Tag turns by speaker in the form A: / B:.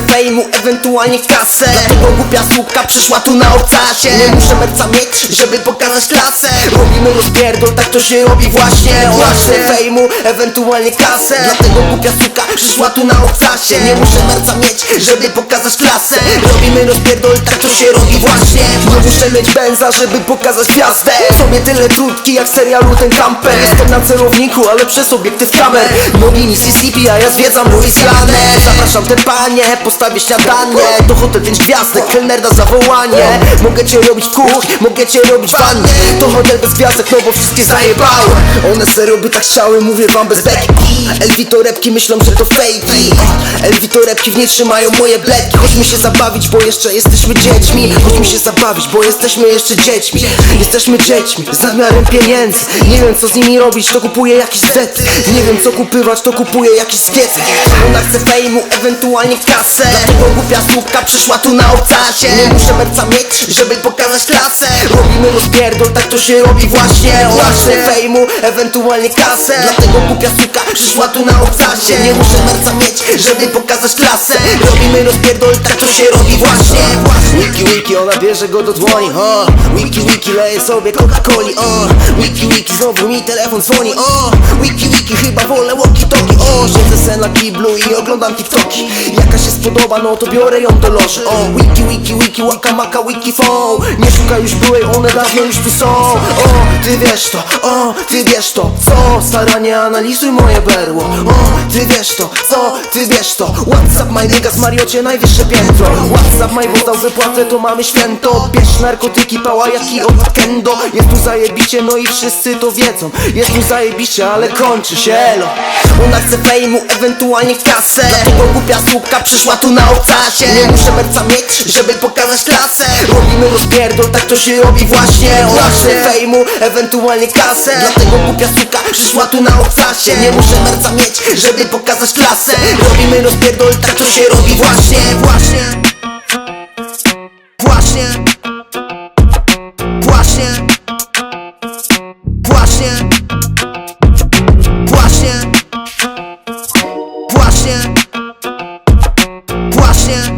A: fejmu, ewentualnie kasę Dlatego głupia słupka przyszła tu na obcasie. Nie muszę merca mieć, żeby pokazać klasę. Robimy rozpierdol, tak to się robi właśnie. Właśnie. Fejmu, ewentualnie kasę Dlatego głupia słupka przyszła tu na obcasie. Nie muszę merca mieć, żeby pokazać klasę Robimy rozpierdol, tak to się robi właśnie. Nie muszę mieć benza, żeby pokazać gwiazdę Sobie tyle trudki jak w serialu ten kamper Jestem na celowniku, ale przez obiektyw kamer. Nogi Mississippi, a ja zwiedzam Louisianę Zapraszam te panie, postawię śniadanie. To hotel pięć gwiazdek, kelner da zawołanie Mogę cię robić w mogę cię robić w wannie To hotel bez gwiazdek, no bo wszystkie zajebały One serio by tak chciały, mówię wam bez beki. Elwi to repki, myślą, że to fejki Elwi to repki, w niej trzymają moje bleki. Chodźmy się zabawić, bo jeszcze jesteśmy dziećmi. Chodźmy się zabawić, bo jesteśmy jeszcze dziećmi. Jesteśmy dziećmi, z nadmiarem pieniędzy. Nie wiem co z nimi robić, to kupuję jakiś set. Nie wiem co kupywać, to kupuję jakiś skiet. Ona chce fejmu, ewentualnie kasę. Dlatego głupia słupka przyszła tu na obcasie. Nie muszę merca mieć, żeby pokazać klasę. Robimy rozpierdol, tak to się robi właśnie. Właśnie fejmu, ewentualnie kasę. Dlatego głupia słupka przyszła tu na obcasie. Nie muszę merca mieć, żeby pokazać klasę. Robimy rozpierdol, tak to się robi właśnie Wiki wiki, ona bierze go do dłoni o. Wiki wiki, leje sobie Coca-Coli o. Wiki wiki, znowu mi telefon dzwoni o. Wiki wiki, chyba wolę walkie-talkie o. Siedzę se na kiblu i oglądam TikToki Jaka się spodoba, no to biorę ją do loży o. Wiki wiki wiki, łaka maka wiki phone Nie szukaj już byłej, one dawno już tu są O, ty wiesz to, o, ty wiesz to Co, staranie analizuj moje berło. O, ty wiesz to, co, ty wiesz to. Whatsapp my niggas, Mariocie najwyższe piętro. Whatsapp my wodał wypłatę, to mamy święto. Bierz narkotyki, pałajaki od kendo Jest tu zajebicie, no i wszyscy to wiedzą. Jest tu zajebiście, ale kończy się elo. Ona chce fejmu, ewentualnie kasę. Dlatego głupia słupka przyszła tu na obcasie. Nie muszę merca mieć, żeby pokazać klasę. Robimy rozpierdol, tak to się robi właśnie. Właśnie fejmu, ewentualnie ewentualnie kasę. Dlatego głupia suka przyszła tu na obcasie. Nie muszę merca mieć, żeby pokazać klasę. Robimy rozpierdol, tak to się robi właśnie. Właśnie. Właśnie. Właśnie. Właśnie. Właśnie. Właśnie. Właśnie.